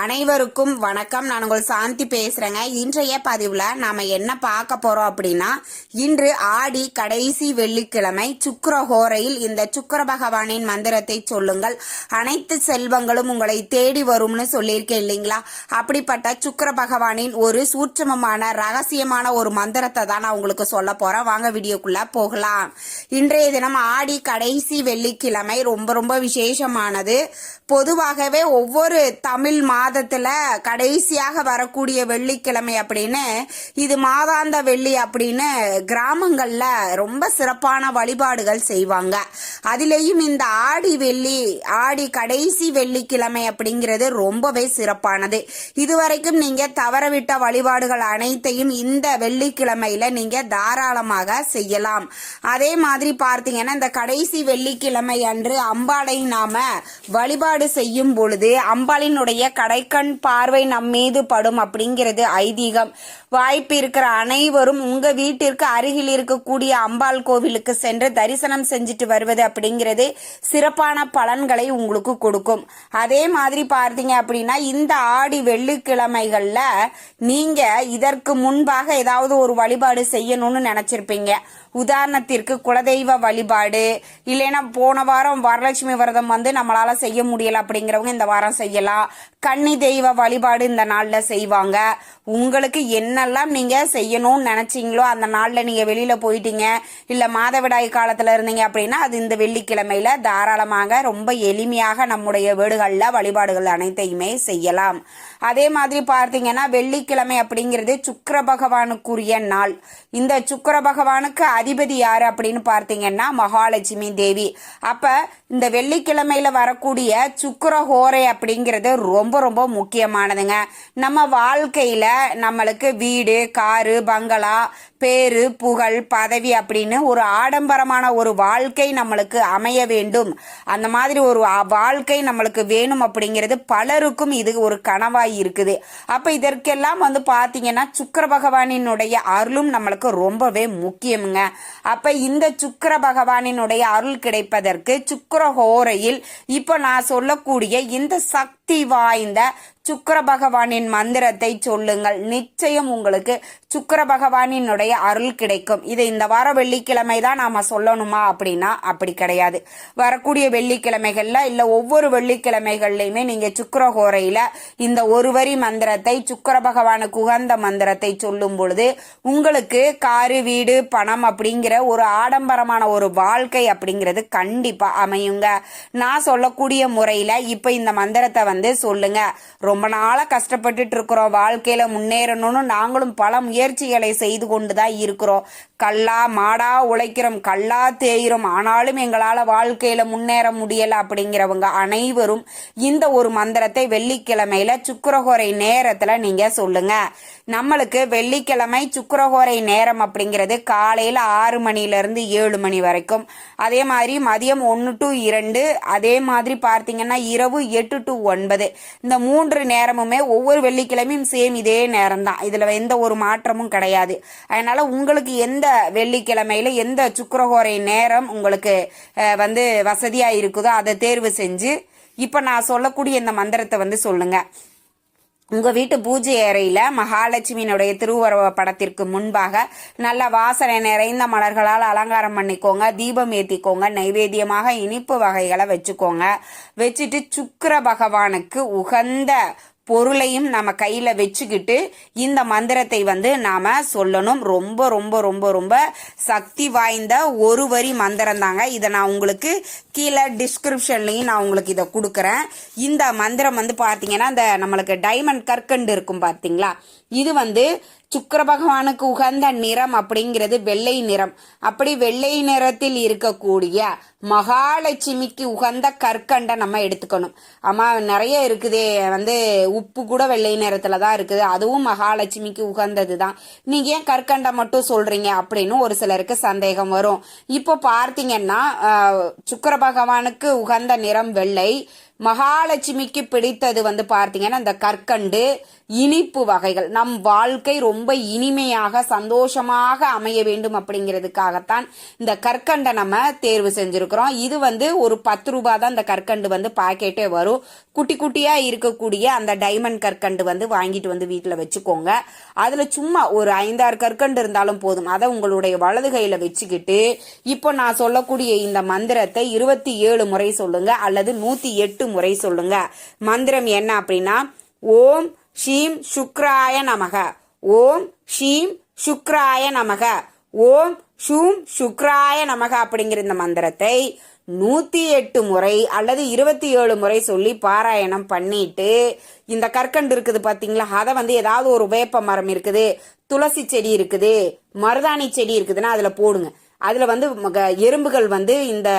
அனைவருக்கும் வணக்கம். நான் உங்கள் சாந்தி பேசுறேங்க. இன்றைய பதிவுல நாம என்ன பார்க்க போறோம் அப்படின்னா இன்று ஆடி கடைசி வெள்ளிக்கிழமை சுக்கிரஹோரையில் இந்த சுக்கர பகவானின் மந்திரத்தை சொல்லுங்கள். அனைத்து செல்வங்களும் உங்களை தேடி வரும்னு சொல்லியிருக்கேன் இல்லைங்களா? அப்படிப்பட்ட சுக்கர பகவானின் ஒரு சூட்சமமான ரகசியமான ஒரு மந்திரத்தை தான் நான் உங்களுக்கு சொல்ல போறேன். வாங்க வீடியோக்குள்ள போகலாம். இன்றைய தினம் ஆடி கடைசி வெள்ளிக்கிழமை ரொம்ப ரொம்ப விசேஷமானது. பொதுவாகவே ஒவ்வொரு தமிழ் மா மாதத்துல கடைசியாக வரக்கூடிய வெள்ளிக்கிழமை அப்படின்னு இது மாதாந்த வெள்ளி அப்படின்னு கிராமங்கள்ல ரொம்ப சிறப்பான வழிபாடுகள் செய்வாங்க. அதுலேயும் இந்த ஆடி வெள்ளி ஆடி கடைசி வெள்ளிக்கிழமை அப்படிங்கிறது ரொம்பவே சிறப்பானது. இதுவரைக்கும் நீங்க தவறவிட்ட வழிபாடுகள் அனைத்தையும் இந்த வெள்ளிக்கிழமையில நீங்க தாராளமாக செய்யலாம். அதே மாதிரி பார்த்தீங்கன்னா இந்த கடைசி வெள்ளிக்கிழமை அன்று அம்பாளை நாம வழிபாடு செய்யும் பொழுது அம்பாளினுடைய கடைக்கண் பார்வை நம் மீது படும் அப்படிங்கிறது ஐதீகம். வாய்ப்பு இருக்கிற அனைவரும் உங்க வீட்டிற்கு அருகில் இருக்கக்கூடிய அம்பாள் கோவிலுக்கு சென்று தரிசனம் செஞ்சுட்டு வருவது அப்படிங்கிறது சிறப்பான பலன்களை உங்களுக்கு கொடுக்கும். அதே மாதிரி பார்த்தீங்க அப்படின்னா இந்த ஆடி வெள்ளிக்கிழமைகள்ல நீங்க இதற்கு முன்பாக ஏதாவது ஒரு வழிபாடு செய்யணும்னு நினைச்சிருப்பீங்க. உதாரணத்திற்கு குலதெய்வ வழிபாடு இல்லைன்னா போன வாரம் வரலட்சுமி விரதம் வந்து நம்மளால செய்ய முடியல அப்படிங்கிறவங்க இந்த வாரம் செய்யலாம். கன்னி தெய்வ வழிபாடு இந்த நாளில் செய்வாங்க. உங்களுக்கு என்னெல்லாம் நீங்க செய்யணும்னு நினைச்சீங்களோ அந்த நாளில் நீங்க வெளியில போயிட்டீங்க இல்ல மாதவிடாய் காலத்துல இருந்தீங்க அப்படின்னா அது இந்த வெள்ளிக்கிழமையில தாராளமாக ரொம்ப எளிமையாக நம்முடைய வீடுகளில் வழிபாடுகள் அனைத்தையுமே செய்யலாம். அதே மாதிரி பார்த்தீங்கன்னா வெள்ளிக்கிழமை அப்படிங்கிறது சுக்கர பகவானுக்குரிய நாள். இந்த சுக்கிர பகவானுக்கு அதிபதி யார் அப்படின்னு பார்த்தீங்கன்னா மகாலட்சுமி தேவி. அப்போ இந்த வெள்ளிக்கிழமையில் வரக்கூடிய சுக்கிர ஹோரை அப்படிங்கிறது ரொம்ப ரொம்ப முக்கியமானதுங்க. நம்ம வாழ்க்கையில் நம்மளுக்கு வீடு காரு பங்களா பேரு புகழ் பதவி அப்படின்னு ஒரு ஆடம்பரமான ஒரு வாழ்க்கை நம்மளுக்கு அமைய வேண்டும். அந்த மாதிரி ஒரு வாழ்க்கை நம்மளுக்கு வேணும் அப்படிங்கிறது பலருக்கும் இது ஒரு கனவாய் இருக்குது. அப்ப இதற்கெல்லாம் வந்து பாத்தீங்கன்னா சுக்கர பகவானினுடைய அருளும் நம்மளுக்கு ரொம்பவே முக்கியமுங்க. அப்ப இந்த சுக்கர பகவானினுடைய அருள் கிடைப்பதற்கு சுக்கர ஹோரையில் இப்போ நான் சொல்லக்கூடிய இந்த சக்தி சக்தி வாய்ந்த சுக்கர பகவானின் மந்திரத்தை சொல்லுங்கள். நிச்சயம் உங்களுக்கு சுக்கர பகவானினுடைய அருள் கிடைக்கும். இது இந்த வாரம் வெள்ளிக்கிழமை தான் நாம சொல்லணுமா அப்படின்னா அப்படி கிடையாது. வரக்கூடிய வெள்ளிக்கிழமைகள்ல இல்ல ஒவ்வொரு வெள்ளிக்கிழமைகள்லயுமே நீங்க சுக்கிரஹோரையில இந்த ஒரு வரி மந்திரத்தை சுக்கர பகவானுக்கு உகந்த மந்திரத்தை சொல்லும் பொழுது உங்களுக்கு காரு வீடு பணம் அப்படிங்கிற ஒரு ஆடம்பரமான ஒரு வாழ்க்கை அப்படிங்கிறது கண்டிப்பா அமையுங்க. நான் சொல்லக்கூடிய முறையில இப்ப இந்த மந்திரத்தை வந்து வந்து சொல்லுங்க. ரொம்ப நாளாக கஷ்டப்பட்டுட்டு இருக்கிறோம் வாழ்க்கையில முன்னேறணும்னு நாங்களும் பல முயற்சிகளை செய்து கொண்டு தான் இருக்கிறோம். கல்லா மாடா உழைக்கிறோம். கல்லா தேயிறோம். ஆனாலும் எங்களால் வாழ்க்கையில முன்னேற முடியல அப்படிங்கிறவங்க அனைவரும் இந்த ஒரு மந்திரத்தை வெள்ளிக்கிழமையில சுக்கரகோரை நேரத்துல நீங்க சொல்லுங்க. நம்மளுக்கு வெள்ளிக்கிழமை சுக்கரகோரை நேரம் அப்படிங்கிறது காலையில ஆறு மணில இருந்து ஏழு மணி வரைக்கும். அதே மாதிரி மதியம் ஒன்று டு இரண்டு. அதே மாதிரி பார்த்தீங்கன்னா இரவு எட்டு டு ஒன்பது இந்த மூன்று நேரமுமே ஒவ்வொரு வெள்ளிக்கிழமையும் சேம் இதே நேரம் தான் இதில் எந்த ஒரு மாற்றமும் கிடையாது. அதனால் உங்களுக்கு எந்த வெள்ளிக்கிழமையில எந்த சுக்கரகோரை நேரம் உங்களுக்கு வந்து வசதியாக இருக்குதோ அதை தேர்வு செஞ்சு இப்போ நான் சொல்லக்கூடிய இந்த மந்திரத்தை வந்து சொல்லுங்கள் உங்க வீட்டு பூஜை அறையில மகாலட்சுமியினுடைய திருவுருவ படத்திற்கு முன்பாக நல்ல வாசனை நிறைந்த மலர்களால் அலங்காரம் பண்ணிக்கோங்க தீபம் ஏத்திக்கோங்க நைவேத்தியமாக இனிப்பு வகைகளை வச்சுக்கோங்க. வச்சுட்டு சுக்கிர பகவானுக்கு உகந்த பொருளையும் நம்ம கையில் வச்சுக்கிட்டு இந்த மந்திரத்தை வந்து நாம் சொல்லணும். ரொம்ப ரொம்ப ரொம்ப ரொம்ப சக்தி வாய்ந்த ஒரு வரி மந்திரம் தாங்க. இதை நான் உங்களுக்கு கீழே டிஸ்கிரிப்ஷன்லையும் நான் உங்களுக்கு இதை கொடுக்குறேன். இந்த மந்திரம் வந்து பார்த்தீங்கன்னா இந்த நம்மளுக்கு டைமண்ட் கற்கண்டு இருக்கும் பார்த்தீங்களா இது வந்து சுக்கர பகவானுக்கு உகந்த நிறம் அப்படிங்கிறது வெள்ளை நிறம். அப்படி வெள்ளை நிறத்தில் இருக்கக்கூடிய மகாலட்சுமிக்கு உகந்த கற்கண்டை நம்ம எடுத்துக்கணும். ஆமா நிறைய இருக்குதே. வந்து உப்பு கூட வெள்ளை நிறத்துல தான் இருக்குது. அதுவும் மகாலட்சுமிக்கு உகந்தது தான் நீங்க ஏன் கற்கண்டை மட்டும் சொல்றீங்க அப்படின்னு ஒரு சிலருக்கு சந்தேகம் வரும். இப்போ பார்த்தீங்கன்னா சுக்கர பகவானுக்கு உகந்த நிறம் வெள்ளை மகாலட்சுமிக்கு பிடித்தது வந்து பார்த்தீங்கன்னா இந்த கற்கண்டு இனிப்பு வகைகள். நம் வாழ்க்கை ரொம்ப இனிமையாக சந்தோஷமாக அமைய வேண்டும் அப்படிங்கிறதுக்காகத்தான் இந்த கற்கண்டை நம்ம தேர்வு செஞ்சிருக்கிறோம். இது வந்து ஒரு பத்து ரூபா தான் இந்த கற்கண்டு வந்து பாக்கெட்டே வரும். குட்டி குட்டியாக இருக்கக்கூடிய அந்த டைமண்ட் கற்கண்டு வந்து வாங்கிட்டு வந்து வீட்டில் வச்சுக்கோங்க. அதில் சும்மா ஒரு ஐந்தாறு கற்கண்டு இருந்தாலும் போதும். அதை உங்களுடைய வலது கையில் வச்சுக்கிட்டு இப்போ நான் சொல்லக்கூடிய இந்த மந்திரத்தை இருபத்தி ஏழு முறை சொல்லுங்க அல்லது நூற்றி எட்டு முறை சொல்லுங்க. மந்திரம் என்ன அப்படின்னா ஓம் ஷீம் சுக்ராய நமக. ஓம் ஷீம் சுக்ராய நமக. ஓம் ஷூம் சுக்ராய நமக அப்படிங்கிற இந்த மந்திரத்தை நூத்தி எட்டு முறை அல்லது இருபத்தி ஏழு முறை சொல்லி பாராயணம் பண்ணிட்டு இந்த கற்கண்டு இருக்குது பாத்தீங்களா? அதை வந்து ஏதாவது ஒரு வேப்ப மரம் இருக்குது துளசி செடி இருக்குது மருதாணி செடி இருக்குதுன்னா அதுல போடுங்க. அதில் வந்து எறும்புகள் வந்து இந்த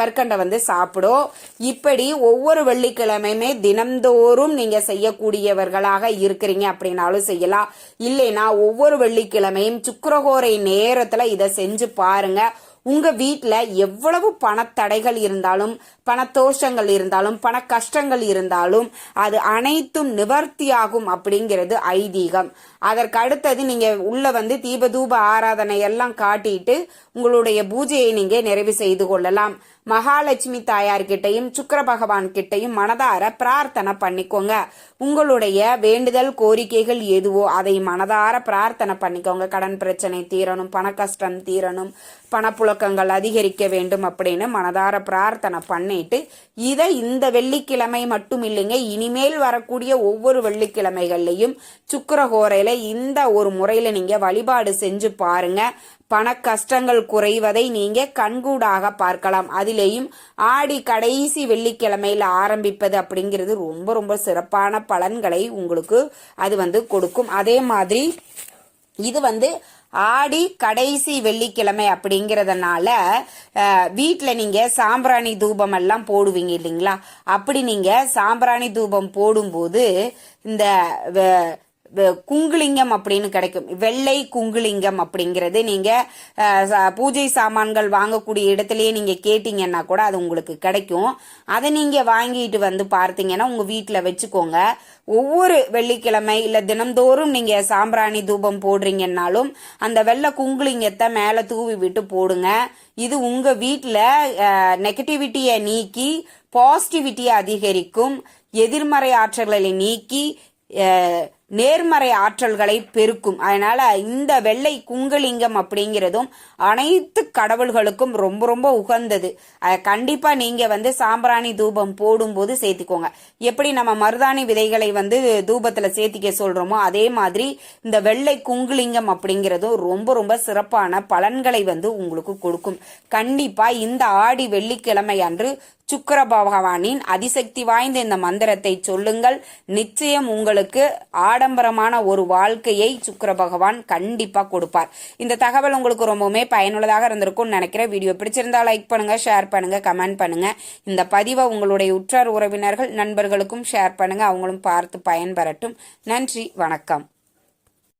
கற்கண்டை வந்து சாப்பிடும். இப்படி ஒவ்வொரு வெள்ளிக்கிழமையுமே தினம்தோறும் நீங்கள் செய்யக்கூடியவர்களாக இருக்கிறீங்க அப்படின்னாலும் செய்யலாம். இல்லைன்னா ஒவ்வொரு வெள்ளிக்கிழமையும் சுக்கரகோரை நேரத்தில் இதை செஞ்சு பாருங்க. உங்க வீட்டில் எவ்வளவு பணத்தடைகள் இருந்தாலும் பணத்தோஷங்கள் இருந்தாலும் பண கஷ்டங்கள் இருந்தாலும் அது அனைத்தும் நிவர்த்தியாகும் அப்படிங்கிறது ஐதீகம். அதற்கு அடுத்தது நீங்க உள்ள வந்து தீப தூப ஆராதனை எல்லாம் காட்டிட்டு உங்களுடைய பூஜையை நீங்க நிறைவு செய்து கொள்ளலாம். மகாலட்சுமி தாயார்கிட்டையும் சுக்கர பகவான் கிட்டையும் மனதார பிரார்த்தனை பண்ணிக்கோங்க. உங்களுடைய வேண்டுதல் கோரிக்கைகள் எதுவோ அதை மனதார பிரார்த்தனை பண்ணிக்கோங்க. கடன் பிரச்சனை தீரணும் பண கஷ்டம் தீரணும் பணப்புழக்கங்கள் அதிகரிக்க வேண்டும் அப்படின்னு மனதார பிரார்த்தனை பண்ணிட்டு இதை இந்த வெள்ளிக்கிழமை மட்டும் இல்லைங்க இனிமேல் வரக்கூடிய ஒவ்வொரு வெள்ளிக்கிழமைகள்லையும் சுக்கரகோரையில இந்த ஒரு முறையில நீங்க வழிபாடு செஞ்சு பாருங்க. பண கஷ்டங்கள் குறைவதை நீங்க கண்கூடாக பார்க்கலாம். அதிலேயும் ஆடி கடைசி வெள்ளிக்கிழமையில ஆரம்பிப்பது அப்படிங்கிறது ரொம்ப ரொம்ப சிறப்பான பலன்களை உங்களுக்கு அது வந்து கொடுக்கும். அதே மாதிரி இது வந்து ஆடி கடைசி வெள்ளிக்கிழமை அப்படிங்கிறதுனால வீட்டில் நீங்கள் சாம்பிராணி தூபம் எல்லாம் போடுவீங்க இல்லைங்களா? அப்படி நீங்கள் சாம்பிராணி தூபம் போடும்போது இந்த வ- குங்குலிங்கம் அப்படின்னு கிடைக்கும். வெள்ளை குங்குலிங்கம் அப்படிங்கிறது நீங்கள் பூஜை சாமான்கள் வாங்கக்கூடிய இடத்துலையே நீங்கள் கேட்டிங்கன்னா கூட அது உங்களுக்கு கிடைக்கும். அதை நீங்கள் வாங்கிட்டு வந்து பார்த்தீங்கன்னா உங்கள் வீட்டில் வச்சுக்கோங்க. ஒவ்வொரு வெள்ளிக்கிழமை இல்லை தினம்தோறும் நீங்கள் சாம்பிராணி தூபம் போடுறீங்கன்னாலும் அந்த வெள்ளை குங்குலிங்கத்தை மேலே தூவி விட்டு போடுங்க. இது உங்கள் வீட்டில் நெகட்டிவிட்டியை நீக்கி பாசிட்டிவிட்டியை அதிகரிக்கும். எதிர்மறை ஆற்றல்களை நீக்கி நேர்மறை ஆற்றல்களை பெருக்கும். அதனால இந்த வெள்ளை குங்கலிங்கம் அப்படிங்கிறதும் அனைத்து கடவுள்களுக்கும் ரொம்ப ரொம்ப உகந்தது. அதை கண்டிப்பா நீங்க வந்து சாம்பிராணி தூபம் போடும்போது சேர்த்துக்கோங்க. எப்படி நம்ம மருதாணி விதைகளை வந்து தூபத்துல சேர்த்திக்க சொல்றோமோ அதே மாதிரி இந்த வெள்ளை குங்குலிங்கம் அப்படிங்கிறதும் ரொம்ப ரொம்ப சிறப்பான பலன்களை வந்து உங்களுக்கு கொடுக்கும். கண்டிப்பா இந்த ஆடி வெள்ளிக்கிழமை அன்று சுக்கர பகவானின் அதிசக்தி வாய்ந்த இந்த மந்திரத்தை சொல்லுங்கள். நிச்சயம் உங்களுக்கு ஆடம்பரமான ஒரு வாழ்க்கையை சுக்கர பகவான் கண்டிப்பாக கொடுப்பார். இந்த தகவல் உங்களுக்கு ரொம்பவுமே பயனுள்ளதாக இருந்திருக்கும்னு நினைக்கிறேன். வீடியோ பிடிச்சிருந்தா லைக் பண்ணுங்க ஷேர் பண்ணுங்க கமெண்ட் பண்ணுங்க. இந்த பதிவை உங்களுடைய உற்றார் உறவினர்கள் நண்பர்களுக்கும் ஷேர் பண்ணுங்க. அவங்களும் பார்த்து பயன்பெறட்டும். நன்றி வணக்கம்.